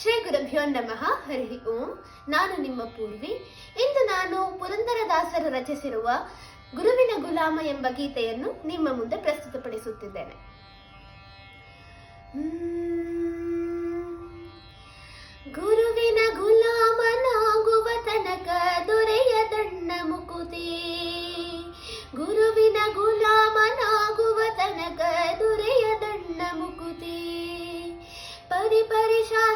ಶ್ರೀ ಗುರುಭ್ಯೋ ನಮಃ. ಹರಿ ಓಂ. ನಾನು ನಿಮ್ಮ ಪೂರ್ವಿ. ಇಂದು ನಾನು ಪುರಂದರದಾಸರು ರಚಿಸಿರುವ ಗುರುವಿನ ಗುಲಾಮ ಎಂಬ ಗೀತೆಯನ್ನು ನಿಮ್ಮ ಮುಂದೆ ಪ್ರಸ್ತುತಪಡಿಸುತ್ತಿದ್ದೇನೆ. ಗುರುವಿನ ಗುಲಾಮನಾಗುವ ತನಕ ದೊರೆಯದಣ್ಣ ಮುಕುತಿ. ಗುರುವಿನ ಗುಲಾಮನಾಗುವ ತನಕ ದೊರೆಯದಣ್ಣ ಮುಕುತಿ. ಪರಿಪರಿಷಾ